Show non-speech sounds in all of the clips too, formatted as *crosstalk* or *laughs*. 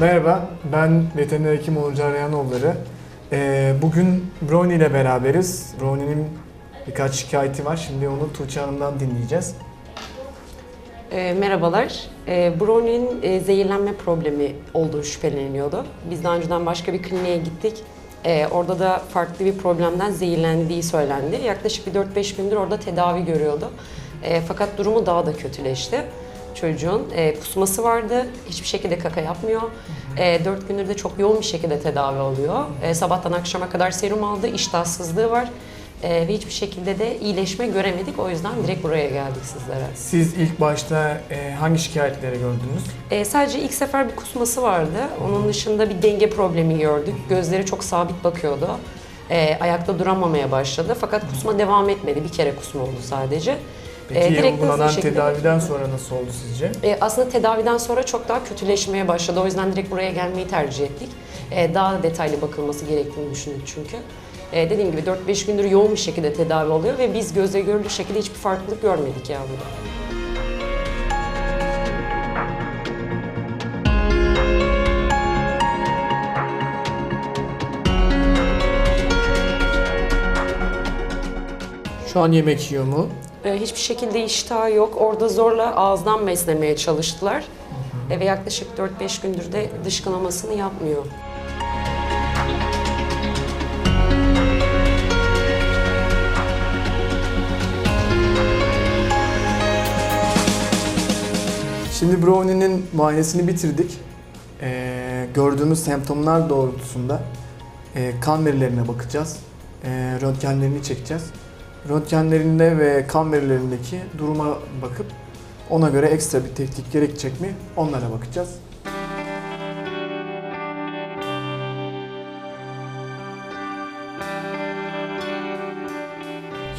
Merhaba, ben veteriner hekim Onur Arayanoğulları. Ee, bugün Brownie ile beraberiz. Brownie'nin birkaç şikayeti var. Şimdi onu Tuğçe Hanım'dan dinleyeceğiz. E, merhabalar. E, Brownie'nin e, zehirlenme problemi olduğu şüpheleniyordu. Biz daha önceden başka bir kliniğe gittik. E, orada da farklı bir problemden zehirlendiği söylendi. Yaklaşık bir 4-5 gündür orada tedavi görüyordu. E, fakat durumu daha da kötüleşti. Çocuğun e, kusması vardı. Hiçbir şekilde kaka yapmıyor. E, 4 gündür de çok yoğun bir şekilde tedavi alıyor. E, sabahtan akşama kadar serum aldı. İştahsızlığı var. E, ve hiçbir şekilde de iyileşme göremedik. O yüzden direkt buraya geldik sizlere. Siz ilk başta e, hangi şikayetleri gördünüz? Ee, sadece ilk sefer bir kusması vardı. Onun dışında bir denge problemi gördük. Gözleri çok sabit bakıyordu. Ee, ayakta duramamaya başladı. Fakat kusma devam etmedi. Bir kere kusma oldu sadece. Peki Ee, direkt uygulanan tedaviden sonra nasıl oldu sizce? Ee, aslında tedaviden sonra çok daha kötüleşmeye başladı. O yüzden direkt buraya gelmeyi tercih ettik. Ee, daha detaylı bakılması gerektiğini düşündük çünkü. Ee, dediğim gibi 4-5 gündür yoğun bir şekilde tedavi oluyor ve biz gözle görülür şekilde hiçbir farklılık görmedik yavruda. Şu an yemek yiyor mu? Ee, hiçbir şekilde iştahı yok. Orada zorla ağızdan beslemeye çalıştılar. Ve yaklaşık 4-5 gündür de dışkılamasını yapmıyor. Şimdi Brownie'nin muayenesini bitirdik. Ee, gördüğümüz semptomlar doğrultusunda e, kan verilerine bakacağız. E, röntgenlerini çekeceğiz. Röntgenlerinde ve kan verilerindeki duruma bakıp ona göre ekstra bir tetkik gerekecek mi onlara bakacağız.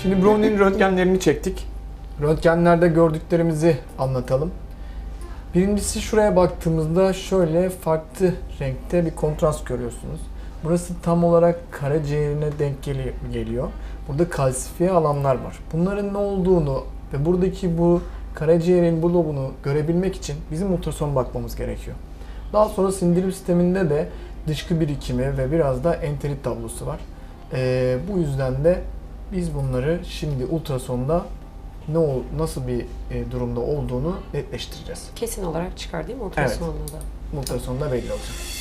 Şimdi Brownie'nin röntgenlerini çektik. Röntgenlerde gördüklerimizi anlatalım. Birincisi şuraya baktığımızda şöyle farklı renkte bir kontrast görüyorsunuz. Burası tam olarak karaciğerine denk geli- geliyor. Burada kalsifiye alanlar var. Bunların ne olduğunu ve buradaki bu karaciğerin bu lobunu görebilmek için bizim ultrason bakmamız gerekiyor. Daha sonra sindirim sisteminde de dışkı birikimi ve biraz da enterit tablosu var. Ee, bu yüzden de biz bunları şimdi ultrasonda ne ol, nasıl bir e, durumda olduğunu netleştireceğiz. Kesin olarak çıkar değil mi ultrasonda da? Ultrasonda belli olacak.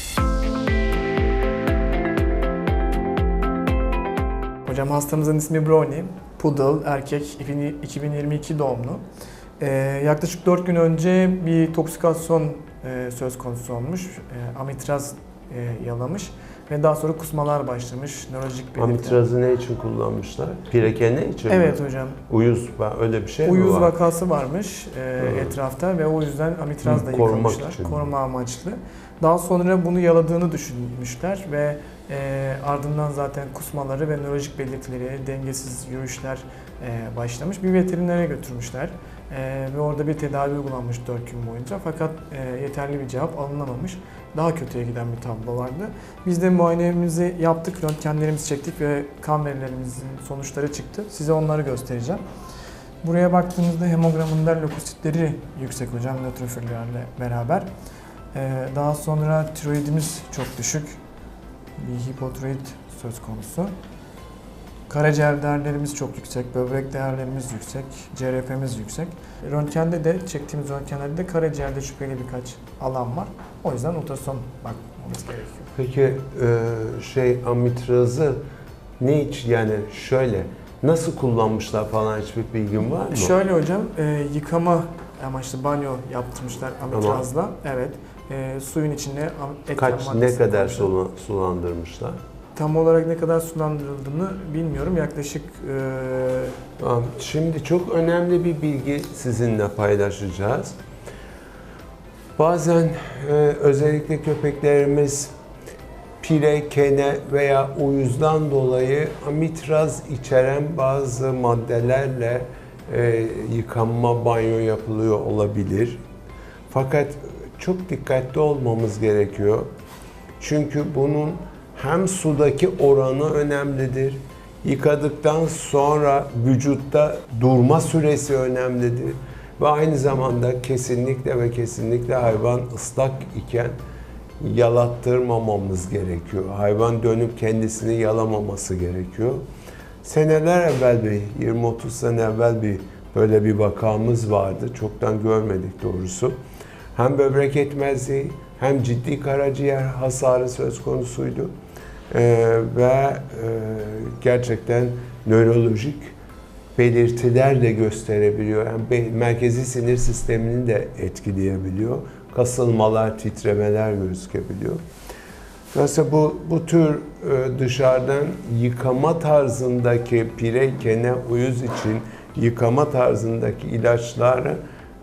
Hocam hastamızın ismi Brownie. Poodle, erkek, 2022 doğumlu. Ee, yaklaşık 4 gün önce bir toksikasyon e, söz konusu olmuş. E, amitraz e, yalamış ve daha sonra kusmalar başlamış. Nörolojik belirtiler. Amitrazı ne için kullanmışlar? Pireke ne için mi? Evet hocam. Uyuz öyle bir şey mi Uyuz var? vakası varmış e, etrafta ve o yüzden amitraz da korumak yıkamışlar. için. Koruma amaçlı. Daha sonra bunu yaladığını düşünmüşler ve e, ardından zaten kusmaları ve nörolojik belirtileri, dengesiz yürüyüşler e, başlamış. Bir veterinere götürmüşler e, ve orada bir tedavi uygulanmış 4 gün boyunca fakat e, yeterli bir cevap alınamamış. Daha kötüye giden bir tablo vardı. Biz de muayenemizi yaptık, röntgenlerimizi çektik ve kan verilerimizin sonuçları çıktı. Size onları göstereceğim. Buraya baktığımızda hemogramında lökositleri yüksek hocam nötrofillerle beraber. Ee, daha sonra tiroidimiz çok düşük. Bir hipotiroid söz konusu. Karaciğer değerlerimiz çok yüksek, böbrek değerlerimiz yüksek, CRP'miz yüksek. Röntgende de çektiğimiz röntgenlerde de karaciğerde şüpheli birkaç alan var. O yüzden ultrason bakmamız gerekiyor. Peki e, şey amitrazı ne için yani şöyle nasıl kullanmışlar falan hiçbir bilgin var mı? Şöyle hocam, e, yıkama amaçlı banyo yaptırmışlar amitrazla. Evet. E, suyun içine etken Kaç ne kadar koymuşlar. sula- sulandırmışlar? Tam olarak ne kadar sulandırıldığını bilmiyorum. Yaklaşık e, Tamam, Şimdi çok önemli bir bilgi sizinle paylaşacağız. Bazen e, özellikle köpeklerimiz pire, kene veya uyuzdan dolayı amitraz içeren bazı maddelerle e, yıkanma, banyo yapılıyor olabilir. Fakat çok dikkatli olmamız gerekiyor. Çünkü bunun hem sudaki oranı önemlidir. Yıkadıktan sonra vücutta durma süresi önemlidir. Ve aynı zamanda kesinlikle ve kesinlikle hayvan ıslak iken yalattırmamamız gerekiyor. Hayvan dönüp kendisini yalamaması gerekiyor. Seneler evvel bir, 20-30 sene evvel bir böyle bir vakamız vardı. Çoktan görmedik doğrusu. Hem böbrek yetmezliği hem ciddi karaciğer hasarı söz konusuydu. Ee, ve e, gerçekten nörolojik belirtiler de gösterebiliyor. Yani merkezi sinir sistemini de etkileyebiliyor. Kasılmalar, titremeler gözükebiliyor. Dolayısıyla bu, bu tür e, dışarıdan yıkama tarzındaki pire, kene, uyuz için yıkama tarzındaki ilaçları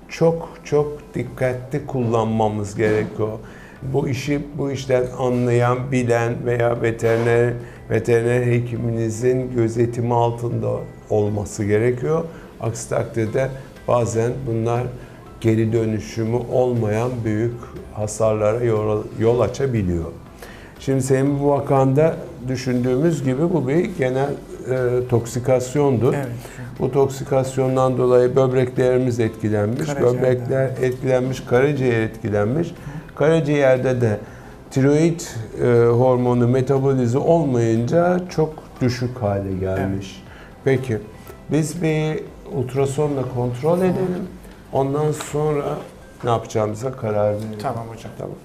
çok çok dikkatli kullanmamız gerekiyor. Bu işi bu işten anlayan, bilen veya veteriner veteriner hekiminizin gözetimi altında olması gerekiyor. Aksi takdirde bazen bunlar geri dönüşümü olmayan büyük hasarlara yol, yol açabiliyor. Şimdi senin bu vakanda düşündüğümüz gibi bu bir genel e, toksikasyondu. Evet. Bu toksikasyondan dolayı böbreklerimiz etkilenmiş, Karaciğerde. böbrekler etkilenmiş, karaciğer etkilenmiş. Karaciğerde de tiroid e, hormonu metabolize olmayınca çok düşük hale gelmiş. Peki biz bir ultrasonla kontrol edelim. Ondan sonra ne yapacağımıza karar verelim. Tamam hocam. Tamam.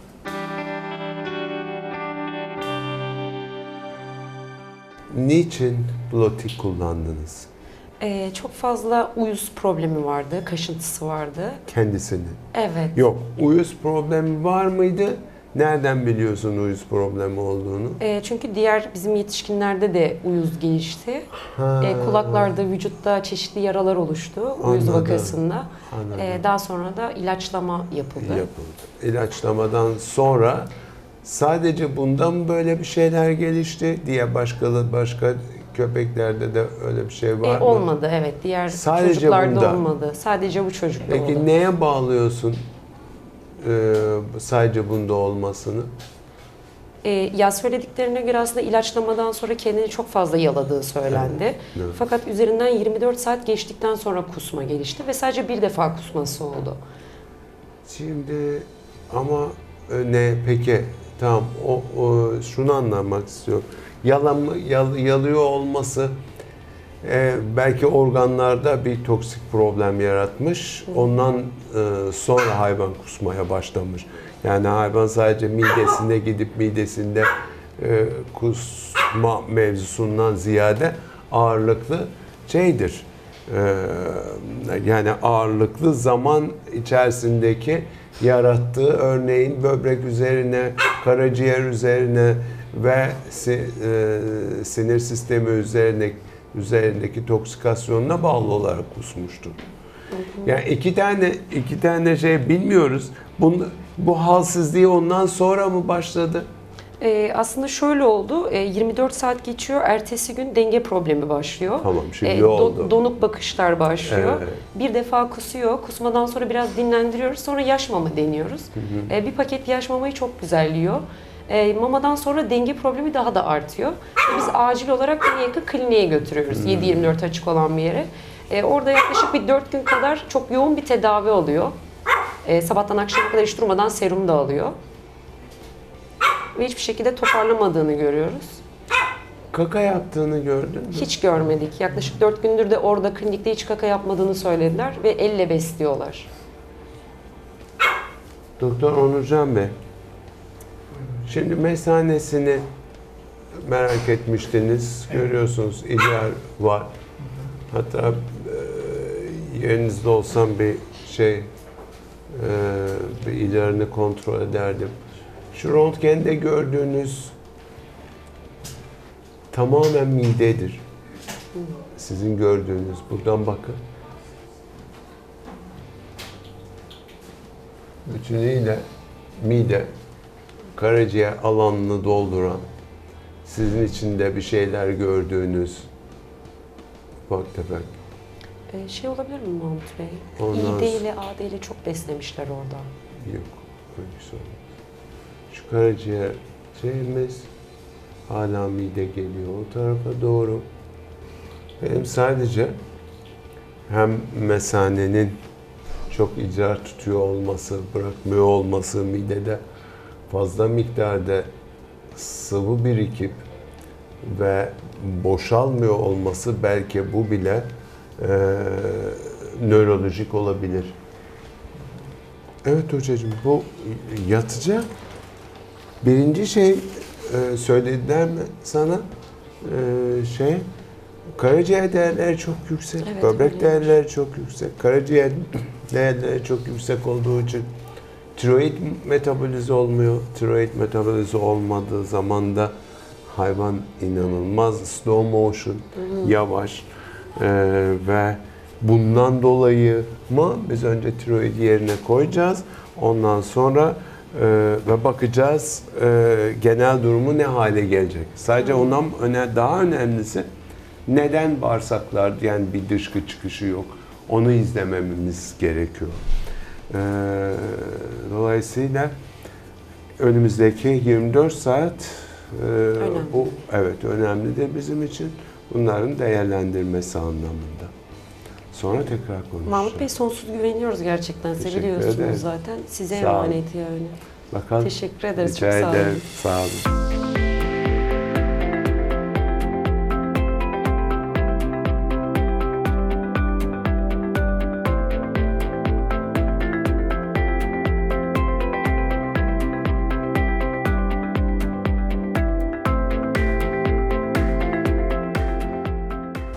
Niçin blotik kullandınız Ee, çok fazla uyuz problemi vardı, kaşıntısı vardı. kendisini? Evet. Yok, uyuz problemi var mıydı? Nereden biliyorsun uyuz problemi olduğunu? Ee, çünkü diğer bizim yetişkinlerde de uyuz gelişti. Ha, Ee, kulaklarda, vücutta çeşitli yaralar oluştu uyuz Anladım. vakasında. Anladım. Ee, daha sonra da ilaçlama yapıldı. yapıldı. İlaçlamadan sonra sadece bundan böyle bir şeyler gelişti diye başka başka köpeklerde de öyle bir şey var Ee, mı? olmadı evet. Diğer Sadece çocuklarda bunda. olmadı. Sadece bu çocukta Peki oldu. neye bağlıyorsun e, sadece bunda olmasını? Ee, ya söylediklerine göre aslında ilaçlamadan sonra kendini çok fazla yaladığı söylendi. evet. Fakat üzerinden 24 saat geçtikten sonra kusma gelişti ve sadece bir defa kusması oldu. Şimdi ama e, ne peki tamam o, o şunu anlamak istiyorum. Yalan, yal, yalıyor olması e, belki organlarda bir toksik problem yaratmış. Ondan e, sonra hayvan kusmaya başlamış. Yani hayvan sadece midesine gidip midesinde e, kusma mevzusundan ziyade ağırlıklı şeydir. E, yani ağırlıklı zaman içerisindeki yarattığı örneğin böbrek üzerine, karaciğer üzerine ve e, sinir sistemi üzerine üzerindeki toksikasyonuna bağlı olarak kusmuştur. Yani iki tane iki tane şey bilmiyoruz. Bunu, bu halsizliği ondan sonra mı başladı? Ee, aslında şöyle oldu. Ee, 24 saat geçiyor. Ertesi gün denge problemi başlıyor. Tamam şimdi do- oldu. donuk bakışlar başlıyor. Evet. Bir defa kusuyor. Kusmadan sonra biraz dinlendiriyoruz. Sonra yaş mama deniyoruz. Ee, bir paket yaş mamayı çok güzelliyor. Ee, mamadan sonra denge problemi daha da artıyor. Biz acil olarak en yakın kliniğe götürüyoruz. 7-24 açık olan bir yere. Ee, orada yaklaşık bir 4 gün kadar çok yoğun bir tedavi oluyor. Ee, sabahtan akşama kadar hiç durmadan serum da alıyor. Ve hiçbir şekilde toparlamadığını görüyoruz. Kaka yaptığını gördün mü? Hiç görmedik. Yaklaşık 4 gündür de orada klinikte hiç kaka yapmadığını söylediler ve elle besliyorlar. Doktor Onurcan Bey, şimdi mesanesini merak etmiştiniz. Görüyorsunuz ideal var. Hatta e, yerinizde olsam bir şey e, bir idealini kontrol ederdim. Şu röntgende gördüğünüz tamamen midedir. Sizin gördüğünüz. Buradan bakın. bütünüyle mide, karaciğer alanını dolduran, sizin içinde bir şeyler gördüğünüz ufak tefek. Ee, şey olabilir mi Mahmut Bey? Ondan İğde ile ağda ile çok beslemişler orada. Yok, öyle bir şey. Şu karaciğer şeyimiz hala mide geliyor o tarafa doğru. Benim sadece hem mesanenin çok idrar tutuyor olması, bırakmıyor olması midede fazla miktarda sıvı birikip ve boşalmıyor olması belki bu bile e, nörolojik olabilir. Evet hocacığım bu yatacak. Birinci şey e, söylediler mi sana? E, şey karaciğer değerleri çok yüksek, Evet, böbrek öyleymiş. değerleri çok yüksek. Karaciğer değerleri çok yüksek olduğu için tiroid metabolize olmuyor. Tiroid metabolize olmadığı zaman da hayvan inanılmaz slow motion, yavaş e, ve bundan dolayı mı biz önce tiroid yerine koyacağız. Ondan sonra e, ve bakacağız e, genel durumu ne hale gelecek. Sadece ondan öne, daha önemlisi neden bağırsaklar yani bir dışkı çıkışı yok. Onu izlememiz gerekiyor. E, dolayısıyla önümüzdeki 24 saat e, bu evet önemlidir bizim için. Bunların değerlendirmesi anlamında. Sonra tekrar konuşacağız. Mahmut Bey sonsuz güveniyoruz gerçekten. Seviliyorsunuz ederim. zaten. Size Sağ emanet yani. Bakalım. Teşekkür ederiz. Rica Çok sağ olun. ederim. Sağ olun.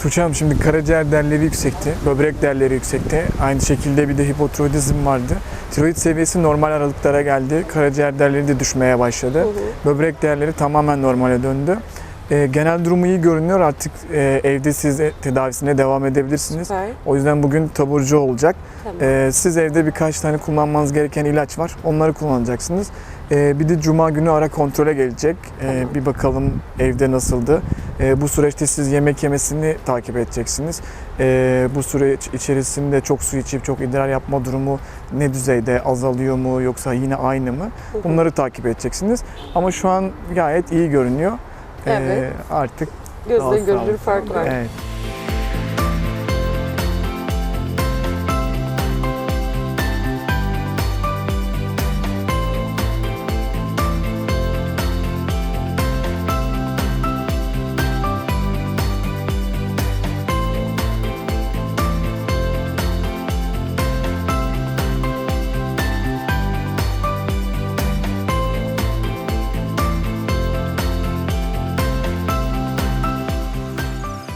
Tuğçe Hanım şimdi karaciğer değerleri yüksekti, böbrek değerleri yüksekti. Aynı şekilde bir de hipotiroidizm vardı. Tiroid seviyesi normal aralıklara geldi. Karaciğer değerleri de düşmeye başladı. Hı hı. Böbrek değerleri tamamen normale döndü. Ee, genel durumu iyi görünüyor. Artık e, evde siz de tedavisine devam edebilirsiniz. Süper. O yüzden bugün taburcu olacak. Tamam. Ee, siz evde birkaç tane kullanmanız gereken ilaç var. Onları kullanacaksınız. Ee, bir de cuma günü ara kontrole gelecek. Tamam. bir bakalım evde nasıldı. Ee, bu süreçte siz yemek yemesini takip edeceksiniz. Ee, bu süreç içerisinde çok su içip çok idrar yapma durumu ne düzeyde azalıyor mu yoksa yine aynı mı? Bunları takip edeceksiniz. Ama şu an gayet iyi görünüyor. Evet. artık Gözle görülür fark var. Evet.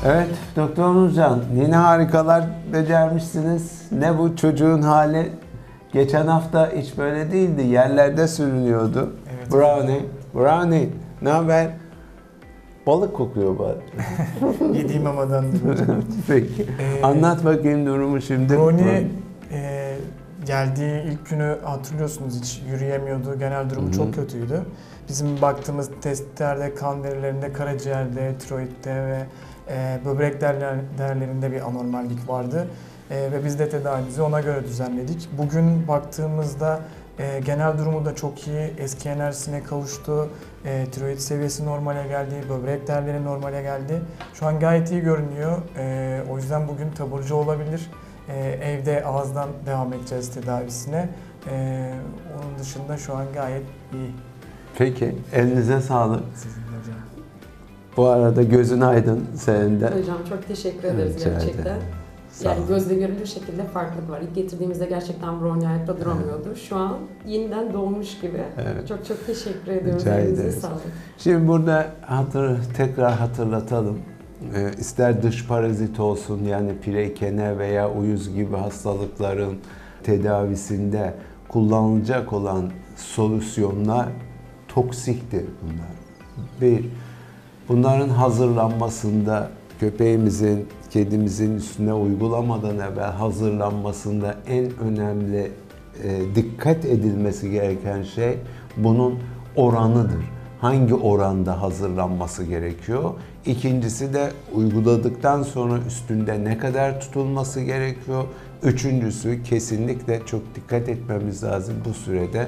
Evet Doktor Nurcan yine harikalar becermişsiniz. Ne bu çocuğun hali? Geçen hafta hiç böyle değildi. Yerlerde sürünüyordu. Evet. Brownie, Brownie ne haber? Balık kokuyor bari. *laughs* Yediğim hocam. *laughs* Peki. Ee, Anlat bakayım durumu şimdi. Brony e, geldiği ilk günü hatırlıyorsunuz hiç yürüyemiyordu. Genel durumu Hı hı. çok kötüydü. Bizim baktığımız testlerde, kan verilerinde, karaciğerde, tiroidde ve e, böbrek değerler, değerlerinde bir anormallik vardı. E, ve biz de tedavimizi ona göre düzenledik. Bugün baktığımızda e, genel durumu da çok iyi. Eski enerjisine kavuştu. E, tiroid seviyesi normale geldi. Böbrek değerleri normale geldi. Şu an gayet iyi görünüyor. E, o yüzden bugün taburcu olabilir. E, evde ağızdan devam edeceğiz tedavisine. E, onun dışında şu an gayet iyi. Peki. Elinize sağlık. Sizin de hocam. Bu arada gözün aydın senin de. Hocam çok teşekkür ederiz Rica gerçekten. ederim. Yani gözle görülür şekilde farklılık var. İlk getirdiğimizde gerçekten Brony ayakta duramıyordu. Şu an yeniden doğmuş gibi. Evet. Çok çok teşekkür ediyoruz. Rica ederiz. sağlık. Şimdi burada hatır, tekrar hatırlatalım. Ee, ister dış parazit olsun yani pireykene veya uyuz gibi hastalıkların tedavisinde kullanılacak olan solüsyonlar toksiktir bunlar. Bir, bunların hazırlanmasında köpeğimizin, kedimizin üstüne uygulamadan evvel hazırlanmasında en önemli e, dikkat edilmesi gereken şey bunun oranıdır. Hangi oranda hazırlanması gerekiyor? İkincisi de uyguladıktan sonra üstünde ne kadar tutulması gerekiyor? Üçüncüsü kesinlikle çok dikkat etmemiz lazım bu sürede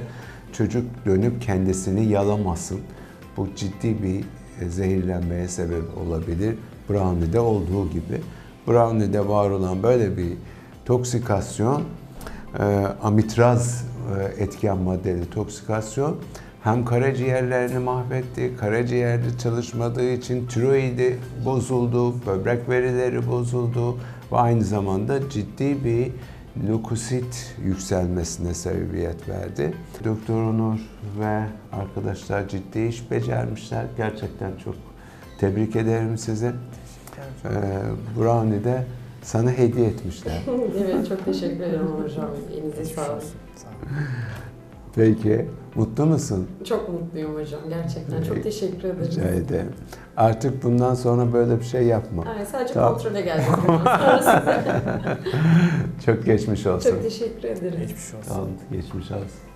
çocuk dönüp kendisini yalamasın. Bu ciddi bir e, zehirlenmeye sebep olabilir. Brownie'de olduğu gibi. Brownie'de var olan böyle bir toksikasyon, e, amitraz e, etken maddeli toksikasyon hem karaciğerlerini mahvetti, karaciğerde çalışmadığı için tiroidi bozuldu, böbrek verileri bozuldu ve aynı zamanda ciddi bir lökosit yükselmesine sebebiyet verdi. Doktor Onur ve arkadaşlar ciddi iş becermişler. Gerçekten çok tebrik ederim sizi. Ee, Brownie de sana hediye etmişler. *laughs* evet çok teşekkür ederim hocam. Elinize sağlık. Peki, mutlu musun? Çok mutluyum hocam gerçekten. Çok teşekkür ederim. Rica ederim. Artık bundan sonra böyle bir şey yapma. Ay, sadece Tamam. kontrole *laughs* geldim. Çok geçmiş olsun. çok teşekkür ederim. Geçmiş olsun. Tamam, geçmiş olsun.